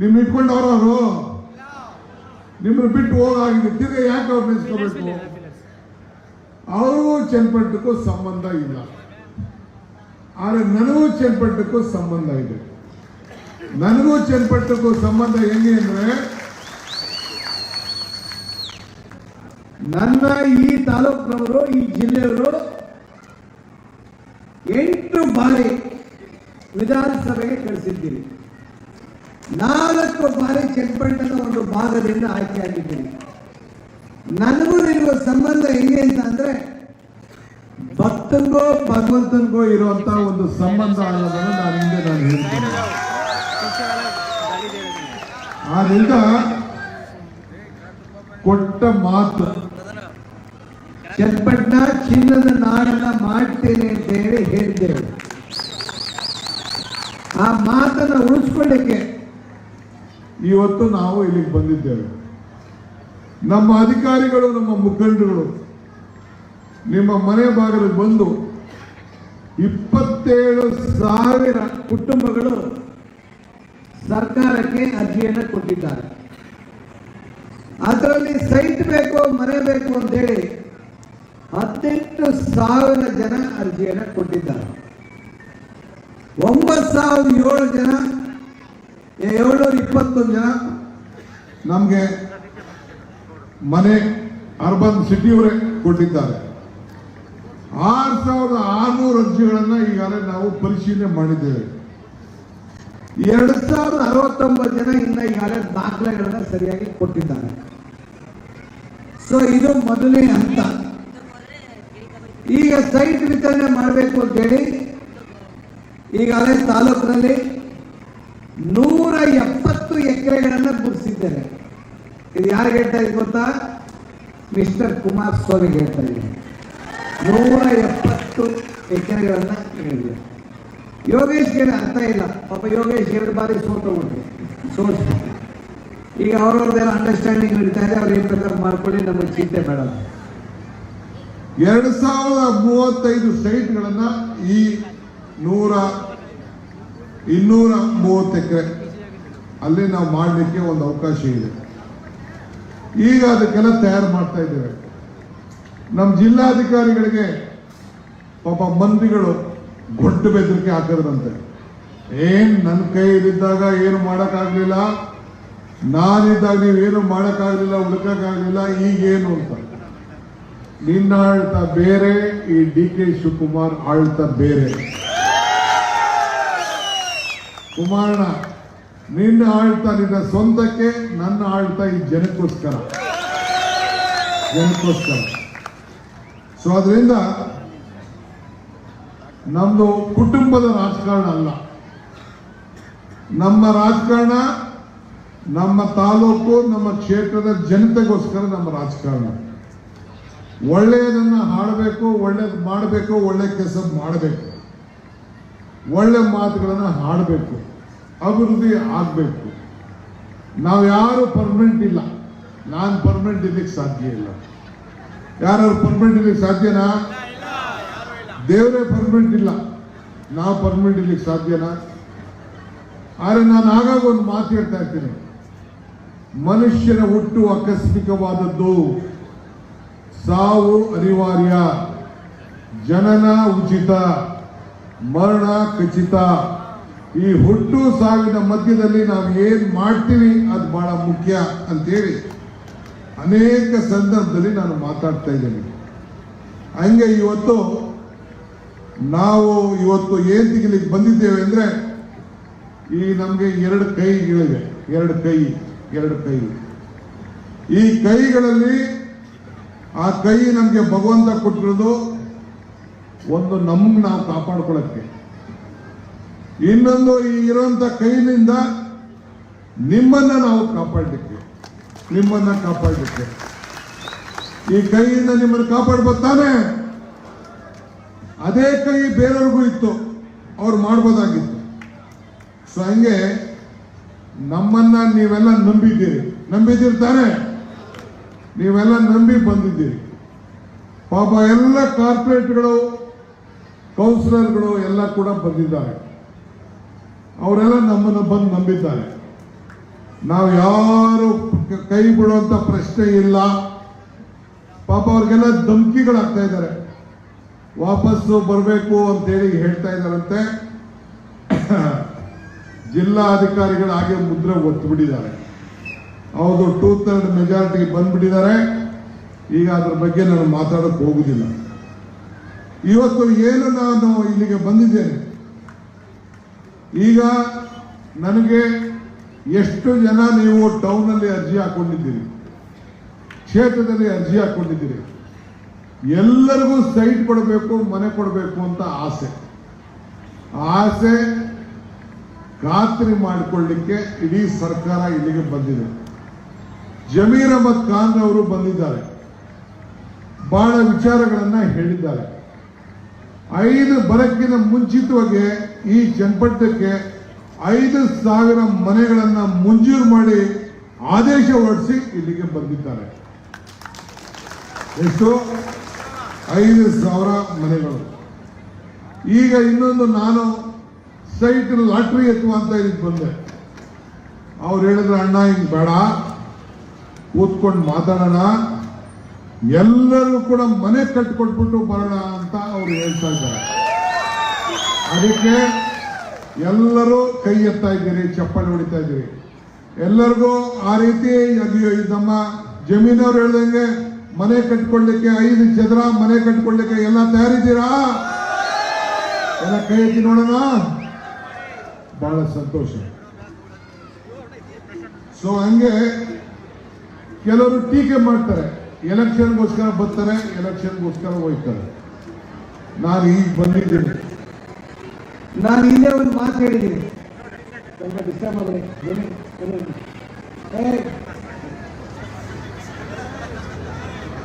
ನಿಮ್ ಇಟ್ಕೊಂಡವ್ರ ಅವರು ನಿಮ್ಮನ್ನ ಬಿಟ್ಟು ಹೋಗಾಗಿದೆ. ತಿರ್ಗಿ ಯಾಕೆ ಅವ್ರು ನೆನೆಸ್ಕೋಬೇಕು ಅವ್ರಿಗೂ ಸಂಬಂಧ ಇಲ್ಲ. ಆದ್ರೆ ನನಗೂ ಚನ್ನಪಟ್ಟಕ್ಕೂ ಸಂಬಂಧ ಇದೆ. ನನಗೂ ಚನ್ನಪಟ್ಟಕ್ಕೂ ಸಂಬಂಧ ಹೆಂಗೆ ಅಂದ್ರೆ, ನನ್ನ ಈ ತಾಲೂಕಿನವರು, ಈ ಜಿಲ್ಲೆಯವರು ಎಂಟು ಬಾರಿ ವಿಧಾನಸಭೆಗೆ ಕಳಿಸಿದ್ದೀರಿ. ನಾಲ್ಕು ಬಾರಿ ಚೆಕ್ಪಟ್ಟದ ಒಂದು ಭಾಗದಿಂದ ಆಯ್ಕೆಯಾಗಿದ್ದೀನಿ ನನಗೂ ನಿನಗೂ ಸಂಬಂಧ ಹೆಂಗೆ ಅಂತ ಅಂದ್ರೆ, ಭಕ್ತನಿಗೋ, ಭಗವಂತನಿಗೋ ಇರುವಂತ ಒಂದು ಸಂಬಂಧ ಅನ್ನೋದನ್ನು ನಾನು ಹಿಂದೆ ನಾನು ಹೇಳ್ತೀನಿ. ಆದ್ರಿಂದ ಕೊಟ್ಟ ಮಾತು ಚನ್ನಪಟ್ಟಣ ಚಿನ್ನದ ನಾಡನ್ನ ಮಾಡ್ತೇನೆ ಅಂತ ಹೇಳಿ ಹೇಳಿದ್ದೇವೆ. ಆ ಮಾತನ್ನ ಉಳಿಸ್ಕೊಳ್ಳಿಕ್ಕೆ ಇವತ್ತು ನಾವು ಇಲ್ಲಿಗೆ ಬಂದಿದ್ದೇವೆ. ನಮ್ಮ ಅಧಿಕಾರಿಗಳು, ನಮ್ಮ ಮುಖಂಡರುಗಳು, ನಿಮ್ಮ ಮನೆ ಬಾಗಿಲಿಗೆ ಬಂದು ಇಪ್ಪತ್ತೇಳು ಸಾವಿರ ಕುಟುಂಬಗಳು ಸರ್ಕಾರಕ್ಕೆ ಅರ್ಜಿಯನ್ನು ಕೊಟ್ಟಿದ್ದಾರೆ. ಅದರಲ್ಲಿ ಸೈಟ್ ಬೇಕು, ಮನೆ ಬೇಕು ಅಂತ ಹೇಳಿ ಹದಿನೆಂಟು ಸಾವಿರ ಜನ ಅರ್ಜಿಯನ್ನು ಕೊಟ್ಟಿದ್ದಾರೆ. ಒಂಬತ್ತು ಸಾವಿರದ ಏಳು ಜನ ಏಳ್ನೂರ ಇಪ್ಪತ್ತೊಂದು ಜನ ನಮಗೆ ಮನೆ ಅರ್ಬನ್ ಸಿಟಿಯವರೇ ಕೊಟ್ಟಿದ್ದಾರೆ. ಆರು ಸಾವಿರದ ಆರುನೂರು ಅರ್ಜಿಗಳನ್ನ ಈಗಾಗಲೇ ನಾವು ಪರಿಶೀಲನೆ ಮಾಡಿದ್ದೇವೆ. ಎರಡು ಸಾವಿರದ ಅರವತ್ತೊಂಬತ್ತು ಜನ ಇನ್ನ ಈಗಾಗಲೇ ದಾಖಲೆಗಳನ್ನ ಸರಿಯಾಗಿ ಕೊಟ್ಟಿದ್ದಾರೆ. ಸೊ ಇದು ಮೊದಲನೇ ಹಂತ. ಈಗ ಸೈಟ್ ವಿತರಣೆ ಮಾಡಬೇಕು ಅಂತೇಳಿ ಈಗಾಗಲೇ ತಾಲೂಕಿನಲ್ಲಿ ನೂರ ಎಪ್ಪತ್ತು ಎಕರೆಗಳನ್ನ ಗುರುತಿಸಿದ್ದಾರೆ ಇದು ಯಾರು ಹೇಳ್ತಾ ಇದೆ ಗೊತ್ತಾ? ಮಿಸ್ಟರ್ ಕುಮಾರಸ್ವಾಮಿ ಹೇಳ್ತಾ ಇದ್ದೀನಿ. ನೂರ ಎಪ್ಪತ್ತು ಎಕರೆಗಳನ್ನ ಹೇಳಿದೆ ಯೋಗೇಶ್ಗೆ ಅರ್ಥ ಇಲ್ಲ. ಪಾಪ ಯೋಗೇಶ್ ಎರಡು ಬಾರಿ ಸೋತೋಗ್ಬಿಟ್ರು ಸೋತ್ಬಿಟ್ರು. ಈಗ ಅವ್ರವ್ರದ್ದೆಲ್ಲ ಅಂಡರ್ಸ್ಟ್ಯಾಂಡಿಂಗ್ ನಡೀತಾ ಇದೆ, ಅವ್ರು ಏನ್ ಪ್ರಕಾರ ಮಾಡ್ಕೊಳ್ಳಿ, ನಮಗೆ ಚಿಂತೆ ಬೇಡ. ಎರಡು ಸಾವಿರದ ಮೂವತ್ತೈದು ಸೈಟ್ಗಳನ್ನ ಈ ನೂರ ಇನ್ನೂರ ಮೂವತ್ತು ಎಕರೆ. ಅಲ್ಲಿ ನಾವು ಮಾಡಲಿಕ್ಕೆ ಒಂದು ಅವಕಾಶ ಇದೆ. ಈಗ ಅದಕ್ಕೆಲ್ಲ ತಯಾರು ಮಾಡ್ತಾ ಇದ್ದೇವೆ. ನಮ್ಮ ಜಿಲ್ಲಾಧಿಕಾರಿಗಳಿಗೆ ಪಾಪ ಮಂತ್ರಿಗಳು ಗೊಡ್ಡ ಬೆದರಿಕೆ ಹಾಕಿದ್ರಂತೆ ಏನ್ ನನ್ನ ಕೈಯಲ್ಲಿದ್ದಾಗ ಏನು ಮಾಡೋಕ್ಕಾಗಲಿಲ್ಲ? ನಾನಿದ್ದಾಗ ನೀವೇನು ಮಾಡೋಕ್ಕಾಗಲಿಲ್ಲ, ಹುಡುಕಕ್ಕಾಗಲಿಲ್ಲ, ಈಗೇನು ಅಂತ. ನಿನ್ನ ಆಳ್ತ ಬೇರೆ, ಈ ಡಿ ಕೆ ಶಿವಕುಮಾರ್ ಆಳ್ತ ಬೇರೆ. ಕುಮಾರಣ್ಣ ನಿನ್ನ ಆಳ್ತಾ ನಿನ್ನ ಸ್ವಂತಕ್ಕೆ ನನ್ನ ಆಳ್ತಾ ಈ ಜನಕ್ಕೋಸ್ಕರ. ಜನಕ್ಕೋಸ್ಕರ. ಸೊ ಅದರಿಂದ ನಮ್ಮದು ಕುಟುಂಬದ ರಾಜಕಾರಣ ಅಲ್ಲ. ನಮ್ಮ ರಾಜಕಾರಣ, ನಮ್ಮ ತಾಲೂಕು, ನಮ್ಮ ಕ್ಷೇತ್ರದ ಜನತೆಗೋಸ್ಕರ ನಮ್ಮ ರಾಜಕಾರಣ. ಒಳ್ಳೆಯದನ್ನ ಹಾಡಬೇಕು, ಒಳ್ಳೇದು ಮಾಡಬೇಕು, ಒಳ್ಳೆ ಕೆಲಸ ಮಾಡಬೇಕು. ಒಳ್ಳೆ ಮಾತುಗಳನ್ನು ಹಾಡಬೇಕು, ಅಭಿವೃದ್ಧಿ ಆಗಬೇಕು. ನಾವು ಯಾರು ಪರ್ಮನೆಂಟ್ ಇಲ್ಲ. ನಾನು ಪರ್ಮನೆಂಟ್ ಇರ್ಲಿಕ್ಕೆ ಸಾಧ್ಯ ಇಲ್ಲ. ಯಾರು ಪರ್ಮನೆಂಟ್ ಇರ್ಲಿಕ್ಕೆ ಸಾಧ್ಯನಾ? ದೇವರೇ ಪರ್ಮನೆಂಟ್ ಇಲ್ಲ. ನಾವು ಪರ್ಮನೆಂಟ್ ಇರ್ಲಿಕ್ಕೆ ಸಾಧ್ಯನಾ? ಆದರೆ ನಾನು ಆಗಾಗ ಒಂದು ಮಾತು ಹೇಳ್ತಾ ಇರ್ತೀನಿ. ಮನುಷ್ಯನ ಹುಟ್ಟು ಆಕಸ್ಮಿಕವಾದದ್ದು ಸಾವು ಅನಿವಾರ್ಯ, ಜನನ ಉಚಿತ. ಮರಣ ಖಚಿತ. ಈ ಹುಟ್ಟು ಸಾವಿನ ಮಧ್ಯದಲ್ಲಿ ನಾವು ಏನ್ ಮಾಡ್ತೀವಿ, ಅದು ಬಹಳ ಮುಖ್ಯ ಅಂತೇಳಿ ಅನೇಕ ಸಂದರ್ಭದಲ್ಲಿ ನಾನು ಮಾತಾಡ್ತಾ ಇದ್ದೇನೆ. ಹಂಗೆ ಇವತ್ತು ನಾವು ಇವತ್ತು ಏನ್ ತಿಂಗಳಿಗೆ ಬಂದಿದ್ದೇವೆ ಅಂದ್ರೆ, ಈ ನಮಗೆ ಎರಡು ಕೈಗಳಿವೆ. ಎರಡು ಕೈ ಎರಡು ಕೈ. ಈ ಕೈಗಳಲ್ಲಿ ಆ ಕೈ ನಮಗೆ ಭಗವಂತ ಕೊಟ್ಟಿರೋದು ಒಂದು ನಮ್ಗೆ ನಾವು ಕಾಪಾಡ್ಕೊಳಕ್ಕೆ. ಇನ್ನೊಂದು ಇರೋಂಥ ಕೈನಿಂದ ನಿಮ್ಮನ್ನ ನಾವು ಕಾಪಾಡಲಿಕ್ಕೆ, ನಿಮ್ಮನ್ನ ಕಾಪಾಡಲಿಕ್ಕೆ. ಈ ಕೈಯಿಂದ ನಿಮ್ಮನ್ನು ಕಾಪಾಡ್ಬೋದಾನೆ ಅದೇ ಕೈ ಬೇರೆಯವ್ರಿಗೂ ಇತ್ತು, ಅವ್ರು ಮಾಡ್ಬೋದಾಗಿತ್ತು. ಸೊ ಹಂಗೆ ನಮ್ಮನ್ನ ನೀವೆಲ್ಲ ನಂಬಿದ್ದೀರಿ. ನಂಬಿದ್ದೀರಿ ತಾನೆ? ನೀವೆಲ್ಲ ನಂಬಿ ಬಂದಿದ್ದೀರಿ. ಪಾಪ ಎಲ್ಲ ಕಾರ್ಪೊರೇಟ್ಗಳು ಕೌನ್ಸಿಲರ್ಗಳು ಎಲ್ಲ ಕೂಡ ಬಂದಿದ್ದಾರೆ. ಅವರೆಲ್ಲ ನಮ್ಮನ್ನು ಬಂದು ನಂಬಿದ್ದಾರೆ. ನಾವು ಯಾರು ಕೈ ಬಿಡುವಂತ ಪ್ರಶ್ನೆ ಇಲ್ಲ. ಪಾಪ ಅವ್ರಿಗೆಲ್ಲ ಧಮಕಿಗಳಾಗ್ತಾ ಇದ್ದಾರೆ. ವಾಪಸ್ಸು ಬರಬೇಕು ಅಂತೇಳಿ ಹೇಳ್ತಾ ಇದ್ದಾರಂತೆ. ಜಿಲ್ಲಾ ಅಧಿಕಾರಿಗಳು ಹಾಗೆ ಮುದ್ರೆ ಒತ್ತು ಬಿಟ್ಟಿದ್ದಾರೆ. ಅವರು ಟೂ ಥರ್ಡ್ ಮೆಜಾರಿಟಿ ಬಂದ್ಬಿಟ್ಟಿದ್ದಾರೆ. ಈಗ ಅದ್ರ ಬಗ್ಗೆ ನಾನು ಮಾತಾಡಕ್ಕೆ ಹೋಗುದಿಲ್ಲ. ಇವತ್ತು ಏನು ನಾನು ಇಲ್ಲಿಗೆ ಬಂದಿದ್ದೇನೆ? ಈಗ ನನಗೆ ಎಷ್ಟು ಜನ ನೀವು ಟೌನಲ್ಲಿ ಅರ್ಜಿ ಹಾಕೊಂಡಿದ್ದೀರಿ? ಕ್ಷೇತ್ರದಲ್ಲಿ ಅರ್ಜಿ ಹಾಕೊಂಡಿದ್ದೀರಿ? ಎಲ್ಲರಿಗೂ ಸೈಟ್ ಕೊಡಬೇಕು, ಮನೆ ಕೊಡಬೇಕು ಅಂತ ಆಸೆ. ಆಸೆ ಖಾತ್ರಿ ಮಾಡಿಕೊಳ್ಳಿಕ್ಕೆ ಇಡೀ ಸರ್ಕಾರ ಇಲ್ಲಿಗೆ ಬಂದಿದೆ. ಜಮೀರ್ ಅಹಮದ್ ಖಾನ್ ಅವರು ಬಂದಿದ್ದಾರೆ. ಬಹಳ ವಿಚಾರಗಳನ್ನ ಹೇಳಿದ್ದಾರೆ. ಐದು ಬರಕ್ಕಿನ ಮುಂಚಿತವಾಗಿ ಈ ಜನಪಟ್ಟಕ್ಕೆ ಐದು ಸಾವಿರ ಮನೆಗಳನ್ನ ಮಂಜೂರು ಮಾಡಿ ಆದೇಶ ಹೊರಡಿಸಿ ಇಲ್ಲಿಗೆ ಬಂದಿದ್ದಾರೆ. ಎಷ್ಟು? ಐದು ಸಾವಿರ ಮನೆಗಳು. ಈಗ ಇನ್ನೊಂದು ನಾನು ಸೈಟ್ ಲಾಟ್ರಿ ಎತ್ತುವ ಅಂತ ಇದಕ್ಕೆ ಬಂದೆ. ಅವ್ರು ಹೇಳಿದ್ರು, ಅಣ್ಣ, ಹಿಂಗೆ ಬೇಡ. ಕೂತ್ಕೊಂಡು ಮಾತಾಡೋಣ. ಎಲ್ಲರೂ ಕೂಡ ಮನೆ ಕಟ್ಕೊಟ್ಬಿಟ್ಟು ಬರೋಣ ಅಂತ ಅವ್ರು ಹೇಳ್ತಾ ಇದ್ದಾರೆ. ಅದಕ್ಕೆ ಎಲ್ಲರೂ ಕೈ ಎತ್ತಾ ಇದ್ದೀರಿ, ಚಪ್ಪಲಿ ಹೊಡಿತಾ ಇದ್ದೀರಿ. ಎಲ್ಲರಿಗೂ ಆ ರೀತಿ ನಮ್ಮ ಜಮೀನವ್ರು ಹೇಳ್ದಂಗೆ ಮನೆ ಕಟ್ಕೊಳ್ಳಿಕ್ಕೆ ಐದು ಚದರ, ಮನೆ ಕಟ್ಕೊಳ್ಳಿಕ್ಕೆ ಎಲ್ಲ ತಯಾರಿದ್ದೀರಾ? ಎಲ್ಲ ಕೈ ಎತ್ತಿ ನೋಡೋಣ. ಬಹಳ ಸಂತೋಷ. ಸೊ ಹಂಗೆ ಕೆಲವರು ಟೀಕೆ ಮಾಡ್ತಾರೆ. ಎಲೆಕ್ಷನ್ಗೋಸ್ಕರ ಬರ್ತಾರೆ ಎಲೆಕ್ಷನ್ಗೋಸ್ಕರ ಹೋಗ್ತಾರೆ. ನಾನು ಈಗ ಬಂದಿದ್ದೇನೆ. ನಾನು ಹಿಂದೆ ಒಂದು ಮಾತು ಹೇಳಿದ್ದೀನಿ. ಸ್ವಲ್ಪ ಡಿಸ್ಟರ್ಬ್. ಏ,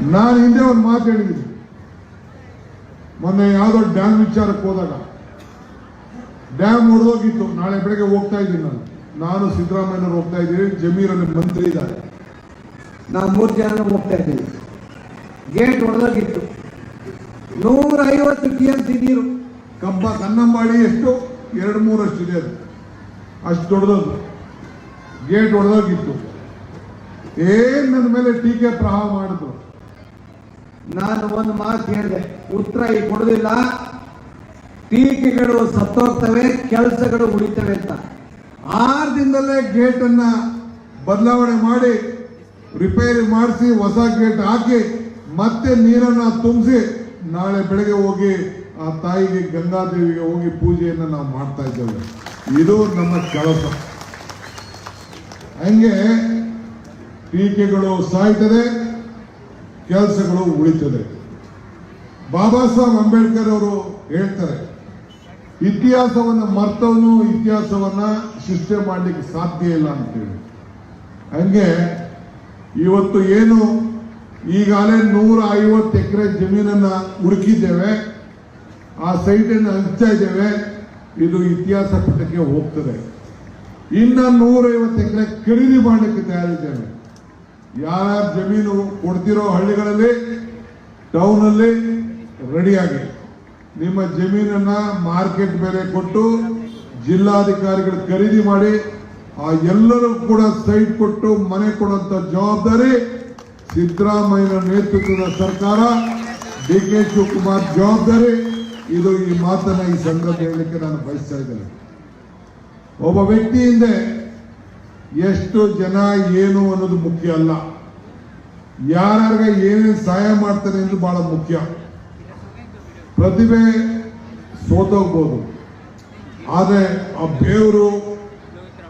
ನಾನು ಹಿಂದೆ ಒಂದು ಮಾತು ಹೇಳಿದ್ದೀನಿ. ಮೊನ್ನೆ ಯಾವುದೋ ಡ್ಯಾಮ್ ವಿಚಾರಕ್ಕೆ ಹೋದಾಗ ಡ್ಯಾಮ್ ಹೊಡೆದೋಗಿತ್ತು ನಾಳೆ ಬೆಳಗ್ಗೆ ಹೋಗ್ತಾ ಇದ್ದೀನಿ ನಾನು. ನಾನು ಸಿದ್ದರಾಮಯ್ಯನವರು ಹೋಗ್ತಾ ಇದ್ದೀನಿ. ಜಮೀರನ್ನ ಮಂತ್ರಿ ಇದ್ದಾರೆ. ನಾನು ಮೂರು ಜನ ಹೋಗ್ತಾ ಇದ್ದೀನಿ. ಗೇಟ್ ಹೊಡೆದೋಗಿತ್ತು ನೂರ ಐವತ್ತು ಟಿ ಎಂ ಸಿ ನೀರು. ಕಬ್ಬ ಕನ್ನಂಬಾಡಿ ಎಷ್ಟು? ಎರಡು ಮೂರಷ್ಟು ಇದೆ ಅದು. ಅಷ್ಟು ದೊಡ್ಡದದು. ಗೇಟ್ ಹೊಡೆದೋಗಿತ್ತು ಏನ್ ನನ್ನ ಮೇಲೆ ಟೀಕೆ ಪ್ರಹಾರ ಮಾಡಿದ್ರು? ನಾನು ಒಂದು ಮಾತು ಹೇಳಿದೆ. ಉತ್ತರ ಈಗ ಕೊಡೋದಿಲ್ಲ. ಟೀಕೆಗಳು ಸತ್ತೋಗ್ತವೆ, ಕೆಲಸಗಳು ಉಳಿತವೆ ಅಂತ. ಆರು ದಿನದಲ್ಲೇ ಗೇಟ್ ಅನ್ನ ಬದಲಾವಣೆ ಮಾಡಿ, ರಿಪೇರಿ ಮಾಡಿಸಿ, ಹೊಸ ಗೇಟ್ ಹಾಕಿ, ಮತ್ತೆ ನೀರನ್ನ ತುಂಬಿಸಿ ನಾಳೆ ಬೆಳಗ್ಗೆ ಹೋಗಿ ಆ ತಾಯಿಗೆ ಗಂಗಾದೇವಿಗೆ ಹೋಗಿ ಪೂಜೆಯನ್ನು ನಾವು ಮಾಡ್ತಾ ಇದ್ದೇವೆ. ಇದು ನಮ್ಮ ಕೆಲಸ. ಹಂಗೆ ಟೀಕೆಗಳು ಸಾಯ್ತದೆ, ಕೆಲಸಗಳು ಉಳಿತದೆ. ಬಾಬಾ ಸಾಹೇಬ್ ಅಂಬೇಡ್ಕರ್ ಅವರು ಹೇಳ್ತಾರೆ, ಇತಿಹಾಸವನ್ನ ಮರ್ತವನು, ಇತಿಹಾಸವನ್ನ ಸೃಷ್ಟಿ ಮಾಡಲಿಕ್ಕೆ ಸಾಧ್ಯ ಇಲ್ಲ ಅಂತೇಳಿ. ಹಂಗೆ ಇವತ್ತು ಏನು ಈಗಾಗಲೇ ನೂರ ಐವತ್ತು ಎಕರೆ ಜಮೀನನ್ನು ಹುಡುಕಿದ್ದೇವೆ. ಆ ಸೈಟನ್ನು ಹಂಚ್ತಾ ಇದ್ದೇವೆ. ಇದು ಇತಿಹಾಸ ಪುಟಕ್ಕೆ ಹೋಗ್ತದೆ. ಇನ್ನ ನೂರೈವತ್ತು ಎಕರೆ ಖರೀದಿ ಮಾಡಲಿಕ್ಕೆ ತಯಾರಿದ್ದೇವೆ. ಯಾರ ಜಮೀನು ಕೊಡ್ತಿರೋ ಹಳ್ಳಿಗಳಲ್ಲಿ, ಟೌನಲ್ಲಿ ರೆಡಿಯಾಗಿ. ನಿಮ್ಮ ಜಮೀನನ್ನ ಮಾರ್ಕೆಟ್ ಬೆಲೆ ಕೊಟ್ಟು ಜಿಲ್ಲಾಧಿಕಾರಿಗಳು ಖರೀದಿ ಮಾಡಿ, ಆ ಎಲ್ಲರೂ ಕೂಡ ಸೈಟ್ ಕೊಟ್ಟು ಮನೆ ಕೊಡುವಂತ ಜವಾಬ್ದಾರಿ ಸಿದ್ದರಾಮಯ್ಯನ ನೇತೃತ್ವದ ಸರ್ಕಾರ ಡಿ ಕೆ ಶಿವಕುಮಾರ್ ಜವಾಬ್ದಾರಿ. ಇದು ಈ ಮಾತನ್ನ ಈ ಸಂದರ್ಭ ಹೇಳಲಿಕ್ಕೆ ನಾನು ಬಯಸ್ತಾ ಇದ್ದೇನೆ. ಒಬ್ಬ ವ್ಯಕ್ತಿಯಿಂದ ಎಷ್ಟು ಜನ ಏನು ಅನ್ನೋದು ಮುಖ್ಯ ಅಲ್ಲ. ಯಾರ್ಯಾರ ಏನೇನು ಸಹಾಯ ಮಾಡ್ತಾರೆ ಎಂದು ಬಹಳ ಮುಖ್ಯ. ಪ್ರತಿಭೆ ಸೋತೋಗ್ಬೋದು. ಆದರೆ ಆ ಬೇವರು,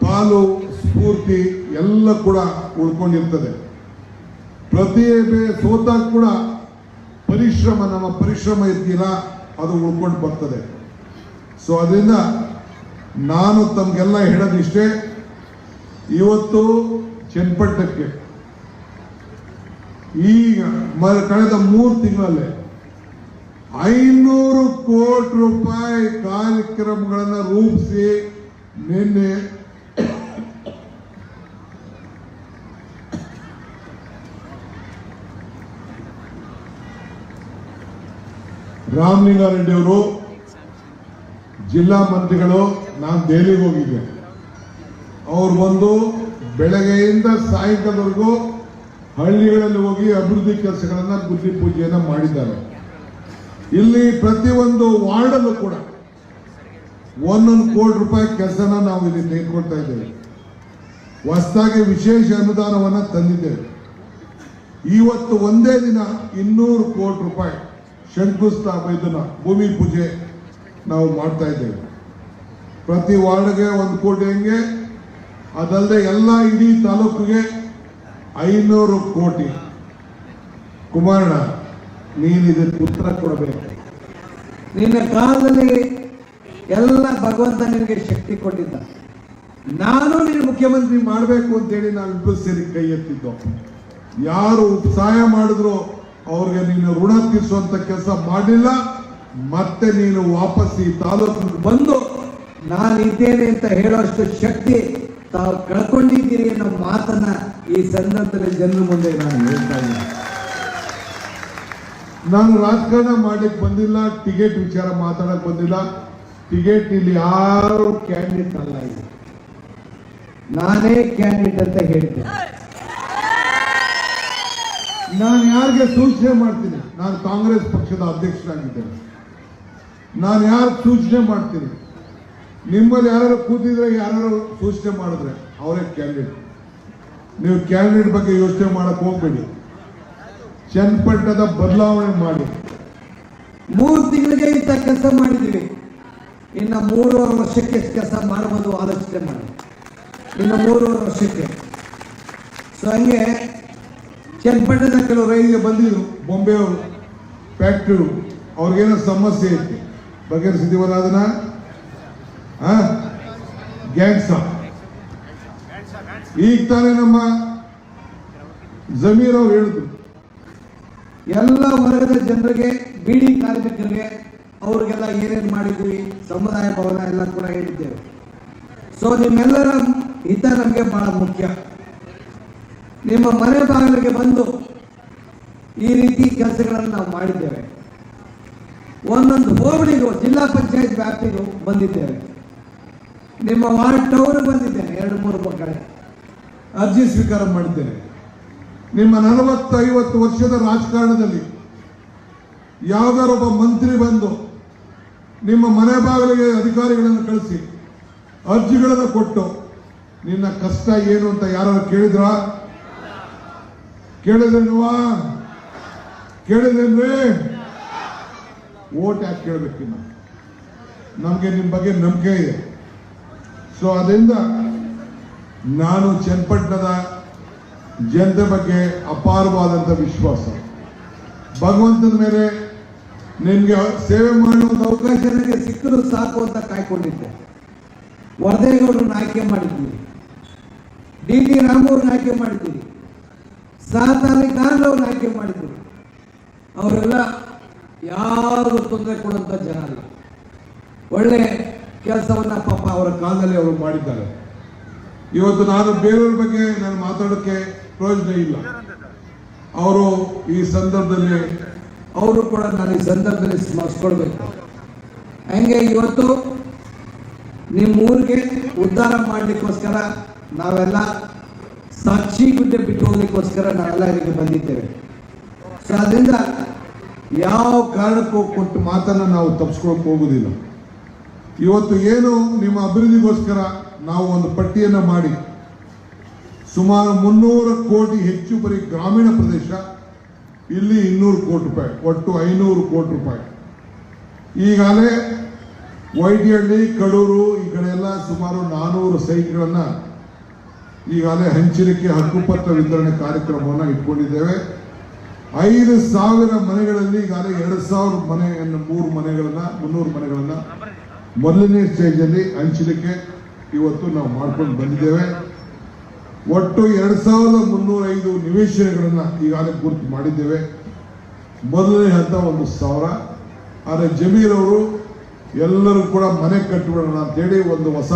ಪಾಲು, ಸ್ಫೂರ್ತಿ ಎಲ್ಲ ಕೂಡ ಉಳ್ಕೊಂಡಿರ್ತದೆ. ಪ್ರತಿಭೆ ಸೋತಾಗ ಕೂಡ ಪರಿಶ್ರಮ, ನಮ್ಮ ಪರಿಶ್ರಮ ಇದ್ದಿಲ್ಲ, ಅದು ಉಳ್ಕೊಂಡು ಬರ್ತದೆ. ಸೊ ಅದರಿಂದ ನಾನು ತಮಗೆಲ್ಲ ಹೇಳೋದಿಷ್ಟೇ ಇವತ್ತು ಚನ್ನಪಟ್ಟಣಕ್ಕೆ ಈಗ ಕಳೆದ ಮೂರು ತಿಂಗಳಲ್ಲೇ ಐನೂರು ಕೋಟಿ ರೂಪಾಯಿ ಕಾರ್ಯಕ್ರಮಗಳನ್ನು ರೂಪಿಸಿ ನಿನ್ನೆ ರಾಮಲಿಂಗಾರೆಡ್ಡಿ ಅವರು ಜಿಲ್ಲಾ ಮಂತ್ರಿಗಳು, ನಾನು ದೆಹಲಿಗೆ ಹೋಗಿದ್ದೆ. ಅವ್ರು ಬಂದು ಬೆಳಗ್ಗೆಯಿಂದ ಸಾಯಂಕಾಲದವರೆಗೂ ಹಳ್ಳಿಗಳಲ್ಲಿ ಹೋಗಿ ಅಭಿವೃದ್ಧಿ ಕೆಲಸಗಳನ್ನ ಬುದ್ಧಿ ಪೂಜೆಯನ್ನ ಮಾಡಿದ್ದಾರೆ. ಇಲ್ಲಿ ಪ್ರತಿಯೊಂದು ವಾರ್ಡಲ್ಲೂ ಕೂಡ ಒಂದೊಂದು ಕೋಟಿ ರೂಪಾಯಿ ಕೆಲಸನ ನಾವು ಇಲ್ಲಿ ತೆಗೆದುಕೊಳ್ತಾ ಇದ್ದೇವೆ. ಹೊಸದಾಗಿ ವಿಶೇಷ ಅನುದಾನವನ್ನ ತಂದಿದ್ದೇವೆ. ಇವತ್ತು ಒಂದೇ ದಿನ ಇನ್ನೂರು ಕೋಟಿ ರೂಪಾಯಿ ಶಂಕುಸ್ಥಾಪ ಇದನ್ನ ಭೂಮಿ ಪೂಜೆ ನಾವು ಮಾಡ್ತಾ ಇದ್ದೇವೆ. ಪ್ರತಿ ವಾರ್ಡ್ಗೆ ಒಂದು ಕೋಟಿ ಹಂಗೆ ಅದಲ್ಲದೆ ಎಲ್ಲ ಇಡೀ ತಾಲೂಕಿಗೆ ಐನೂರು ಕೋಟಿ. ಕುಮಾರಣ ನೀನು ಇದಕ್ಕೆ ಉತ್ತರ ಕೊಡಬೇಕು. ನಿನ್ನ ಕಾಲದಲ್ಲಿ ಎಲ್ಲ ಭಗವಂತ ನಿನಗೆ ಶಕ್ತಿ ಕೊಟ್ಟಿದ್ದ. ನಾನು ನೀನು ಮುಖ್ಯಮಂತ್ರಿ ಮಾಡಬೇಕು ಅಂತೇಳಿ ನಾವಿಬ್ಬರು ಸೇರಿ ಕೈ ಎತ್ತಿದ್ದು. ಯಾರು ಉತ್ಸಾಹ ಮಾಡಿದ್ರು ಅವ್ರಿಗೆ ನೀನು ಋಣ ತೀರಿಸುವಂತ ಕೆಲಸ ಮಾಡಲಿಲ್ಲ, ಮತ್ತೆ ನೀನು ವಾಪಸ್ ಈ ತಾಲೂಕು ಬಂದು ನಾನು ಇದ್ದೇನೆ ಅಂತ ಹೇಳೋಷ್ಟು ಶಕ್ತಿ ತಾವು ಕಳ್ಕೊಂಡಿದ್ದೀರಿ ಅನ್ನೋ ಮಾತನ್ನ ಈ ಸಂದರ್ಭದಲ್ಲಿ ಜನರ ಮುಂದೆ ನಾನು ಹೇಳ್ತಾ ಇದ್ದೀನಿ. ನಾನು ರಾಜಕಾರಣ ಮಾಡ್ಲಿಕ್ಕೆ ಬಂದಿಲ್ಲ, ಟಿಕೆಟ್ ವಿಚಾರ ಮಾತಾಡಕ್ ಬಂದಿಲ್ಲ. ಟಿಕೆಟ್ ಇಲ್ಲಿ ಯಾರು ಕ್ಯಾಂಡಿಡೇಟ್ ಅಲ್ಲ ಇದೆ. ನಾನೇ ಕ್ಯಾಂಡಿಡೇಟ್ ಅಂತ ಹೇಳ್ತೇನೆ. ನಾನು ಯಾರಿಗೆ ಸೂಚನೆ ಮಾಡ್ತೀನಿ? ನಾನು ಕಾಂಗ್ರೆಸ್ ಪಕ್ಷದ ಅಧ್ಯಕ್ಷರಾಗಿದ್ದೇನೆ. ನಾನು ಯಾರು ಸೂಚನೆ ಮಾಡ್ತೀನಿ? ನಿಮ್ಮಲ್ಲಿ ಯಾರು ಕೂತಿದ್ರೆ ಯಾರು ಸೂಚನೆ ಮಾಡಿದ್ರೆ ಅವರೇ ಕ್ಯಾಂಡಿಡೇಟ್ ನೀವು ಕ್ಯಾಂಡಿಡೇಟ್ ಬಗ್ಗೆ ಯೋಚನೆ ಮಾಡಕ್ ಹೋಗ್ಬೇಡಿ. ಚನ್ನಪಟ್ಟಣದ ಬದಲಾವಣೆ ಮಾಡಿ. ಮೂರು ತಿಂಗಳಿಗೆ ಇಂಥ ಕೆಲಸ ಮಾಡಿದ್ದೀವಿ. ಇನ್ನು ಮೂರುವರೆ ವರ್ಷಕ್ಕೆ ಕೆಲಸ ಮಾಡಬಹುದು, ಆಲೋಚನೆ ಮಾಡಿ. ಇನ್ನು ಮೂರುವರೆ ವರ್ಷಕ್ಕೆ. ಸೊ ಹಂಗೆ ಚನ್ನಪಟ್ಟಣದ ಕೆಲವು ರೈಲಿಗೆ ಬಂದಿದ್ರು? ಬೊಂಬೆ ಅವರು ಫ್ಯಾಕ್ಟ್ರಿ ಅವ್ರಿಗೇನೋ ಸಮಸ್ಯೆ ಇತ್ತು ಬಗೆಹರಿಸಿದೀವಲ್ಲ ಅದನ್ನ? ಗ್ಯಾಂಗ್ಸ ಈಗ ತಾನೇ ನಮ್ಮ ಜಮೀರ್ ಅವ್ರು ಹೇಳಿದ್ರು. ಎಲ್ಲ ವರ್ಗದ ಜನರಿಗೆ, ಬೀಡಿ ಕಾರ್ಮಿಕರಿಗೆ ಅವ್ರಿಗೆಲ್ಲ ಏನೇನು ಮಾಡಿದ್ವಿ, ಸಮುದಾಯ ಭವನ ಎಲ್ಲ ಕೂಡ ಹೇಳಿದ್ದೇವೆ. ಸೊ ನಿಮ್ಮೆಲ್ಲರ ಹಿತ ನಮಗೆ ಬಹಳ ಮುಖ್ಯ. ನಿಮ್ಮ ಮನೆ ಬಾಗಿಲಿಗೆ ಬಂದು ಈ ರೀತಿ ಕೆಲಸಗಳನ್ನು ನಾವು ಮಾಡಿದ್ದೇವೆ. ಒಂದೊಂದು ಹೋಬಳಿಗೂ ಜಿಲ್ಲಾ ಪಂಚಾಯತ್ ವ್ಯಾಪ್ತಿಗೂ ಬಂದಿದ್ದೇವೆ. ನಿಮ್ಮ ವಾರ್ಡ್ ಟೌನ್ ಬಂದಿದ್ದೇನೆ, ಎರಡು ಮೂರು ಕಡೆ ಅರ್ಜಿ ಸ್ವೀಕಾರ ಮಾಡಿದ್ದೇನೆ ನಿಮ್ಮ ನಲವತ್ತು ಐವತ್ತು ವರ್ಷದ ರಾಜಕಾರಣದಲ್ಲಿ ಯಾವ್ದಾರೊಬ್ಬ ಮಂತ್ರಿ ಬಂದು ನಿಮ್ಮ ಮನೆ ಬಾಗಿಲಿಗೆ ಅಧಿಕಾರಿಗಳನ್ನು ಕಳಿಸಿ ಅರ್ಜಿಗಳನ್ನು ಕೊಟ್ಟು ನಿನ್ನ ಕಷ್ಟ ಏನು ಅಂತ ಯಾರು ಕೇಳಿದ್ರ? ಕೇಳಿದ್ರೇನುವಾ ಕೇಳಿದ್ರೇನ್ರಿ ಓಟ್ ಯಾಕೆ ಕೇಳಬೇಕಿನ್ನ ನಮಗೆ ನಿಮ್ಮ ಬಗ್ಗೆ ನಂಬಿಕೆ ಇದೆ. ಸೊ ಅದರಿಂದ ನಾನು ಚನ್ನಪಟ್ಟಣದ ಜನತೆ ಬಗ್ಗೆ ಅಪಾರವಾದಂಥ ವಿಶ್ವಾಸ. ಭಗವಂತನ ಮೇಲೆ ನಿಮಗೆ ಸೇವೆ ಮಾಡುವಂಥ ಅವಕಾಶ ನನಗೆ ಸಿಕ್ಕರೂ ಸಾಕು ಅಂತ ಕಾಯ್ಕೊಂಡಿದ್ದೆ. ವರದೇಗೌಡರನ್ನ ಆಯ್ಕೆ ಮಾಡಿದ್ದೀವಿ ಡಿ ಟಿ ರಾಮೂರ್ನ ಆಯ್ಕೆ ಮಾಡಿದ್ದೀವಿ ಖಾನ್ ಅವ್ರನ್ನ ಆಯ್ಕೆ ಮಾಡಿದ್ರು. ಅವರೆಲ್ಲ ಯಾರು ತೊಂದರೆ ಕೊಡುವಂತ ಜನ ಅಲ್ಲ. ಒಳ್ಳೆ ಕೆಲಸವನ್ನ ಪಾಪ ಅವರ ಕಾಲದಲ್ಲಿ ಅವರು ಮಾಡಿದ್ದಾರೆ. ಇವತ್ತು ನಾನು ಬೇರೆಯವ್ರ ಬಗ್ಗೆ ನಾನು ಮಾತಾಡೋಕ್ಕೆ ಪ್ರಯೋಜನ ಇಲ್ಲ. ಅವರು ಈ ಸಂದರ್ಭದಲ್ಲಿ, ಅವರು ಕೂಡ ನಾನು ಈ ಸಂದರ್ಭದಲ್ಲಿ ಸ್ಮರಿಸ್ಕೊಳ್ಬೇಕು. ಹಂಗೆ ಇವತ್ತು ನಿಮ್ಮ ಊರಿಗೆ ಉದ್ಧಾರ ಮಾಡಲಿಕ್ಕೋಸ್ಕರ ನಾವೆಲ್ಲ ಸಾಕ್ಷಿ ಗುಡ್ಡೆ ಬಿಟ್ಟು ಹೋಗ್ಲಿಕ್ಕೋಸ್ಕರ ನಾವೆಲ್ಲ ಇಲ್ಲಿಗೆ ಬಂದಿದ್ದೇವೆ. ಸೊ ಅದರಿಂದ ಯಾವ ಕಾರಣಕ್ಕೂ ಕೊಟ್ಟು ಮಾತನ್ನು ನಾವು ತಪ್ಪಿಸ್ಕೊಳಕ್ ಹೋಗುದಿಲ್ಲ. ಇವತ್ತು ಏನು ನಿಮ್ಮ ಅಭಿವೃದ್ಧಿಗೋಸ್ಕರ ನಾವು ಒಂದು ಪಟ್ಟಿಯನ್ನು ಮಾಡಿ, ಸುಮಾರು ಮುನ್ನೂರು ಕೋಟಿ ಹೆಚ್ಚು ಬರೀ ಗ್ರಾಮೀಣ ಪ್ರದೇಶ, ಇಲ್ಲಿ ಇನ್ನೂರು ಕೋಟಿ ರೂಪಾಯಿ, ಒಟ್ಟು ಐನೂರು ಕೋಟಿ ರೂಪಾಯಿ. ಈಗಾಗಲೇ ವೈಟಿಹಳ್ಳಿ, ಕಡೂರು, ಈ ಕಡೆ ಎಲ್ಲ ಸುಮಾರು ನಾನೂರು ಸೈಟ್ಗಳನ್ನ ಈಗಾಗಲೇ ಹಂಚಲಿಕ್ಕೆ ಹಕ್ಕುಪತ್ರ ವಿತರಣೆ ಕಾರ್ಯಕ್ರಮವನ್ನು ಇಟ್ಕೊಂಡಿದ್ದೇವೆ. ಐದು ಸಾವಿರ ಮನೆಗಳಲ್ಲಿ ಈಗಾಗಲೇ ಎರಡು ಸಾವಿರ ಮನೆಯನ್ನು, ಮೂರು ಮನೆಗಳನ್ನ, ಮುನ್ನೂರು ಮನೆಗಳನ್ನ ಮೊದಲನೇ ಸ್ಟೇಜಲ್ಲಿ ಹಂಚಲಿಕ್ಕೆ ಇವತ್ತು ನಾವು ಮಾಡ್ಕೊಂಡು ಬಂದಿದ್ದೇವೆ. ಒಟ್ಟು ಎರಡು ಸಾವಿರದ ಮುನ್ನೂರ ಐದು ನಿವೇಶನಗಳನ್ನ ಈಗಾಗಲೇ ಗುರುತು ಮಾಡಿದ್ದೇವೆ. ಮೊದಲನೇ ಹಂತ ಒಂದು ಸಾವಿರ. ಆದರೆ ಅವರು ಎಲ್ಲರೂ ಕೂಡ ಮನೆ ಕಟ್ಟಿಬಿಡೋಣ ಅಂತೇಳಿ ಒಂದು ಹೊಸ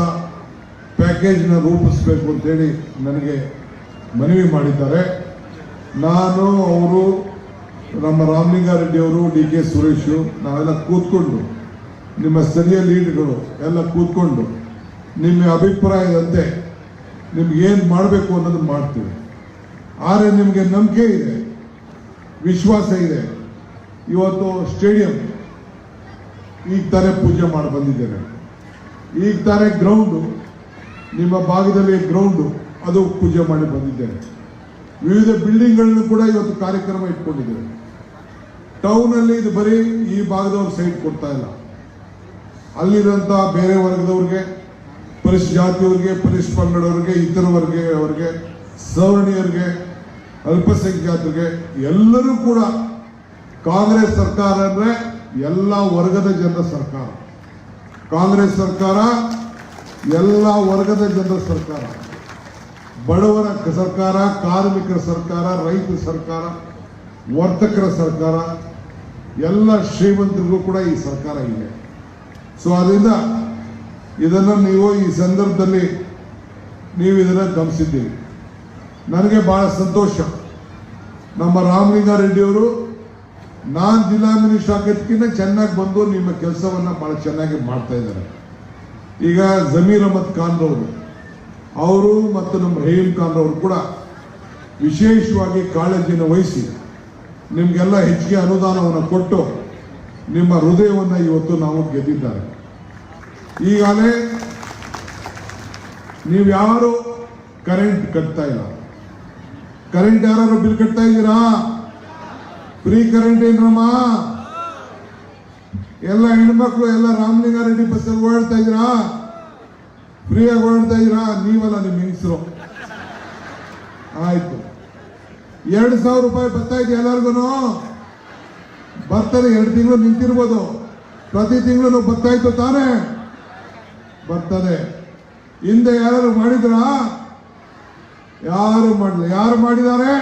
ಪ್ಯಾಕೇಜ್ನ ರೂಪಿಸಬೇಕು ಅಂತೇಳಿ ನನಗೆ ಮನವಿ ಮಾಡಿದ್ದಾರೆ. ನಾನು, ಅವರು, ನಮ್ಮ ರಾಮಲಿಂಗಾರೆಡ್ಡಿ ಅವರು, ಡಿ ಕೆ ಸುರೇಶು, ನಾವೆಲ್ಲ ಕೂತ್ಕೊಂಡು, ನಿಮ್ಮ ಸ್ಥಳೀಯ ಲೀಡ್ಗಳು ಎಲ್ಲ ಕೂತ್ಕೊಂಡು, ನಿಮ್ಮ ಅಭಿಪ್ರಾಯದಂತೆ ನಿಮ್ಗೆ ಏನು ಮಾಡಬೇಕು ಅನ್ನೋದನ್ನು ಮಾಡ್ತೀವಿ. ಆದರೆ ನಿಮಗೆ ನಂಬಿಕೆ ಇದೆ, ವಿಶ್ವಾಸ ಇದೆ. ಇವತ್ತು ಸ್ಟೇಡಿಯಂ ಈಗ ತಾನೇ ಪೂಜೆ ಮಾಡಿ ಬಂದಿದ್ದೇನೆ. ಈಗ ತಾನೇ ಗ್ರೌಂಡು ನಿಮ್ಮ ಭಾಗದಲ್ಲಿ ಗ್ರೌಂಡು ಅದು ಪೂಜೆ ಮಾಡಿ ಬಂದಿದ್ದೇನೆ. ವಿವಿಧ ಬಿಲ್ಡಿಂಗ್ಗಳನ್ನು ಕೂಡ ಇವತ್ತು ಕಾರ್ಯಕ್ರಮ ಇಟ್ಕೊಂಡಿದ್ದೇವೆ ಟೌನಲ್ಲಿ ಇದು ಬರೀ ಈ ಭಾಗದವ್ರು ಸೈಟ್ ಕೊಡ್ತಾ ಇಲ್ಲ. ಅಲ್ಲಿರೋಂಥ ಬೇರೆ ವರ್ಗದವ್ರಿಗೆ ಪರಿಶ್ ಜಾತಿಯವ್ರಿಗೆ ಪರಿಶ್ ಪಂಗಡವ್ರಿಗೆ ಇತರ ವರ್ಗವರಿಗೆ ಸವರ್ಣೀಯರಿಗೆ ಅಲ್ಪಸಂಖ್ಯಾತರಿಗೆ, ಎಲ್ಲರೂ ಕೂಡ ಕಾಂಗ್ರೆಸ್ ಸರ್ಕಾರ ಅಂದ್ರೆ ಎಲ್ಲ ವರ್ಗದ ಜನರ ಸರ್ಕಾರ. ಕಾಂಗ್ರೆಸ್ ಸರ್ಕಾರ ಎಲ್ಲ ವರ್ಗದ ಜನರ ಸರ್ಕಾರ, ಬಡವರ ಸರ್ಕಾರ, ಕಾರ್ಮಿಕರ ಸರ್ಕಾರ, ರೈತರ ಸರ್ಕಾರ, ವರ್ತಕರ ಸರ್ಕಾರ, ಎಲ್ಲ ಶ್ರೀಮಂತರಿಗೂ ಕೂಡ ಈ ಸರ್ಕಾರ ಇದೆ. ಸೊ ಅದರಿಂದ ಇದನ್ನು ನೀವು ಈ ಸಂದರ್ಭದಲ್ಲಿ ನೀವು ಇದನ್ನು ಗಮನಿಸಿದ್ದೀರಿ. ನನಗೆ ಬಹಳ ಸಂತೋಷ. ನಮ್ಮ ರಾಮಲಿಂಗಾರೆಡ್ಡಿಯವರು ನಾನು ಜಿಲ್ಲಾ ಮಿನಿಸ್ಟರ್ ಆಗೋದಕ್ಕಿಂತ ಚೆನ್ನಾಗಿ ಬಂದು ನಿಮ್ಮ ಕೆಲಸವನ್ನು ಭಾಳ ಚೆನ್ನಾಗಿ ಮಾಡ್ತಾ ಇದ್ದಾರೆ. ಈಗ ಜಮೀರ್ ಅಹಮದ್ ಖಾನ್ ಅವರು ಮತ್ತು ನಮ್ಮ ರಹೀಮ್ ಖಾನ್ ರವರು ಕೂಡ ವಿಶೇಷವಾಗಿ ಕಾಳಜಿಯನ್ನು ವಹಿಸಿ ನಿಮಗೆಲ್ಲ ಹೆಚ್ಚಿಗೆ ಅನುದಾನವನ್ನು ಕೊಟ್ಟು ನಿಮ್ಮ ಹೃದಯವನ್ನು ಇವತ್ತು ನಾವು ಗೆದ್ದಿದ್ದಾರೆ. ಈಗಾಗಲೇ ನೀವು ಯಾರು ಕರೆಂಟ್ ಕಟ್ತಾ ಇಲ್ಲ. ಕರೆಂಟ್ ಯಾರು ಬಿಲ್ ಕಟ್ತಾ ಇದ್ದೀರಾ? ಫ್ರೀ ಕರೆಂಟ್ ಏನ್ರಮ್ಮ? ಎಲ್ಲ ಹೆಣ್ಮಕ್ಳು, ಎಲ್ಲ ರಾಮಲಿಂಗಾರೆಡ್ಡಿ ಬಸ್ಸಲ್ಲಿ ಓಡಾಡ್ತಾ ಇದ್ದೀರಾ? ಫ್ರೀಯಾಗಿ ಓಡಾಡ್ತಾ ಇದ್ದೀರಾ? ನೀವಲ್ಲ ನಿಮ್ಮ ಹೆಂಗಸರು. ಆಯ್ತು. ಎರಡು ಸಾವಿರ ರೂಪಾಯಿ ಬರ್ತಾ ಇದೆ ಎಲ್ಲರಿಗೂ ಬರ್ತಾರೆ ಎರಡು ತಿಂಗಳು ನಿಂತಿರ್ಬೋದು. ಪ್ರತಿ ತಿಂಗಳು ಬರ್ತಾ ಇತ್ತು ತಾನೇ? ಬರ್ತದೆ. ಹಿಂದೆ ಯಾರು ಮಾಡಿದ್ರಾ? ಯಾರು ಮಾಡಿಲ್ಲ ಯಾರು ಮಾಡಿದ್ದಾರೆ?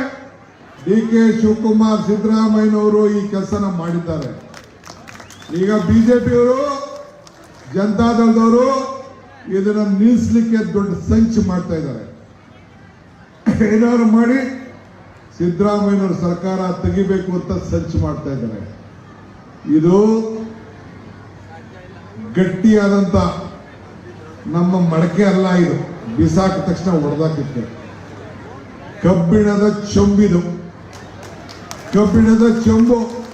ಡಿ ಕೆ ಶಿವಕುಮಾರ್, ಸಿದ್ದರಾಮಯ್ಯನವರು ಈ ಕೆಲಸನ ಮಾಡಿದ್ದಾರೆ. ಈಗ ಬಿಜೆಪಿಯವರು ಜನತಾದಳದವರು ಇದನ್ನ ನಿಲ್ಲಿಸಲಿಕ್ಕೆ ದೊಡ್ಡ ಸಂಚು ಮಾಡ್ತಾ ಇದ್ದಾರೆ. ಏನಾದ್ರು ಮಾಡಿ ಸಿದ್ದರಾಮಯ್ಯನವ್ರ ಸರ್ಕಾರ ತೆಗಿಬೇಕು ಅಂತ ಸಂಚು ಮಾಡ್ತಾ ಇದ್ದಾರೆ. ಇದು ಗಟ್ಟಿಯಾದಂತ ನಮ್ಮ ಮಡಕೆ ಅಲ್ಲ ಇದು. ಬಿಸಾಕ ತಕ್ಷಣ ಹೊಡೆದಾಕಿತ್ತು. ಕಬ್ಬಿಣದ ಚೊಂಬಿದು. ಕಬ್ಬಿಣದ ಚೊಂಬು.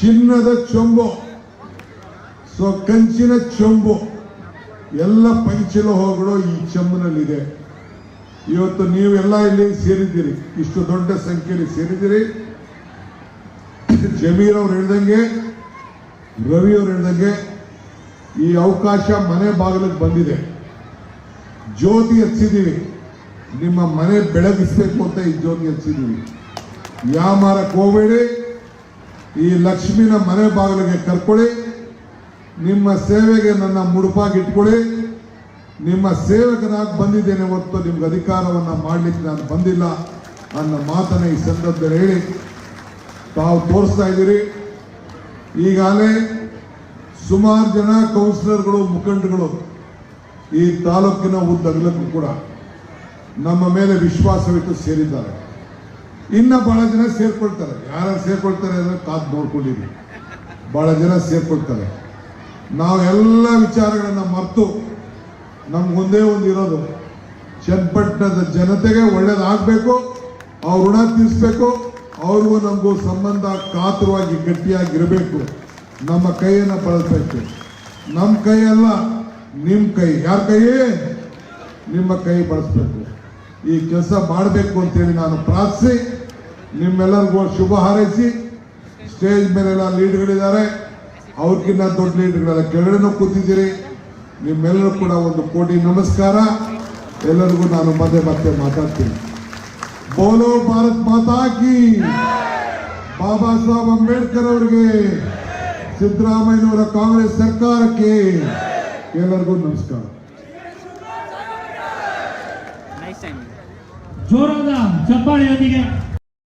ಚಿನ್ನದ ಚೊಂಬು. ಸೊ ಕಂಚಿನ ಚೊಂಬು. ಎಲ್ಲ ಪಂಚಲೋಹಗಳು ಈ ಚೆಂಬಿನಲ್ಲಿದೆ. ಇವತ್ತು ನೀವೆಲ್ಲ ಇಲ್ಲಿ ಸೇರಿದ್ದೀರಿ. ಇಷ್ಟು ದೊಡ್ಡ ಸಂಖ್ಯೆಯಲ್ಲಿ ಸೇರಿದ್ದೀರಿ. ಜಮೀರ್ ಅವ್ರು ಹೇಳ್ದಂಗೆ, ರವಿ ಅವ್ರು ಹೇಳ್ದಂಗೆ, ಈ ಅವಕಾಶ ಮನೆ ಬಾಗಿಲಿಗೆ ಬಂದಿದೆ. ಜ್ಯೋತಿ ಹಚ್ಚಿದ್ದೀವಿ. ನಿಮ್ಮ ಮನೆ ಬೆಳಗಿಸ್ಬೇಕು ಅಂತ ಈ ಜ್ಯೋತಿ ಹಚ್ಚಿದ್ದೀವಿ. ಯಾಮಾರಕ್ಕೆ ಹೋಗಬೇಡಿ. ಈ ಲಕ್ಷ್ಮಿನ ಮನೆ ಬಾಗಿಲಿಗೆ ಕರ್ಕೊಳ್ಳಿ. ನಿಮ್ಮ ಸೇವೆಗೆ ನನ್ನ ಮುಡುಪಾಗಿಟ್ಕೊಳ್ಳಿ ನಿಮ್ಮ ಸೇವಕನಾಗಿ ಬಂದಿದ್ದೇನೆ ಹೊರತು ನಿಮ್ಗೆ ಅಧಿಕಾರವನ್ನು ಮಾಡಲಿಕ್ಕೆ ನಾನು ಬಂದಿಲ್ಲ. ಅನ್ನೋ ಮಾತನ್ನು ಈ ಸಂದರ್ಭದಲ್ಲಿ ಹೇಳಿ. ತಾವು ತೋರಿಸ್ತಾ ಇದ್ದೀರಿ. ಈಗಾಗಲೇ ಸುಮಾರು ಜನ ಕೌನ್ಸಿಲರ್ಗಳು ಮುಖಂಡರುಗಳು ಈ ತಾಲೂಕಿನ ಉದ್ದಗಲಕ್ಕೂ ಕೂಡ ನಮ್ಮ ಮೇಲೆ ವಿಶ್ವಾಸವಿಟ್ಟು ಸೇರಿದ್ದಾರೆ. ಇನ್ನ ಬಹಳ ಜನ ಸೇರ್ಕೊಳ್ತಾರೆ. ಯಾರು ಸೇರ್ಕೊಳ್ತಾರೆ ಅಂದ್ರೆ ಕಾದ್ ನೋಡ್ಕೊಂಡಿದ್ವಿ. ಬಹಳ ಜನ ಸೇರ್ಕೊಳ್ತಾರೆ. ನಾವೆಲ್ಲ ವಿಚಾರಗಳನ್ನ ಮರೆತು ನಮ್ಗೊಂದೇ ಒಂದು ಇರೋದು. ಚನ್ನಪಟ್ಟಣದ ಜನತೆಗೆ ಒಳ್ಳೇದಾಗಬೇಕು, ಅವ್ರ ಋಣ ತೀರಿಸ್ಬೇಕು, ಅವ್ರಿಗೂ ನಮಗೂ ಸಂಬಂಧ ಕಾತುರವಾಗಿ ಗಟ್ಟಿಯಾಗಿರಬೇಕು. ನಮ್ಮ ಕೈಯನ್ನು ಬಳಸಬೇಕು ನಮ್ಮ ಕೈ ಅಲ್ಲ ನಿಮ್ಮ ಕೈ. ಯಾರ ಕೈ? ನಿಮ್ಮ ಕೈ ಬಳಸಬೇಕು. ಈ ಕೆಲಸ ಮಾಡಬೇಕು ಅಂತೇಳಿ ನಾನು ಪ್ರಾರ್ಥಿಸಿ. ನಿಮ್ಮೆಲ್ಲರಿಗೂ ಶುಭ ಹಾರೈಸಿ ಸ್ಟೇಜ್ ಮೇಲೆಲ್ಲ ಲೀಡ್ಗಳಿದ್ದಾರೆ ಅವ್ರಿಗಿನ್ನ ದೊಡ್ಡ ಲೀಡ್ಗಳೆಲ್ಲ ಕೆಳಗಡೆನೂ ಕೂತಿದ್ದೀರಿ. ನಿಮ್ಮೆಲ್ಲರೂ ಕೂಡ ಒಂದು ಕೋಟಿ ನಮಸ್ಕಾರ. ಎಲ್ಲರಿಗೂ ನಾನು ಮತ್ತೆ ಮತ್ತೆ ಮಾತಾಡ್ತೀನಿ. ಬೋಲೋ ಭಾರತ್ ಮಾತಾ ಕಿ! ಬಾಬಾ ಸಾಹೇಬ್ ಅಂಬೇಡ್ಕರ್ ಅವರಿಗೆ, ಸಿದ್ದರಾಮಯ್ಯನವರ ಕಾಂಗ್ರೆಸ್ ಸರ್ಕಾರಕ್ಕೆ ಎಲ್ಲರಿಗೂ ನಮಸ್ಕಾರ. ಜೋರಾದ ಚಪ್ಪಾಳೆಯೊಂದಿಗೆ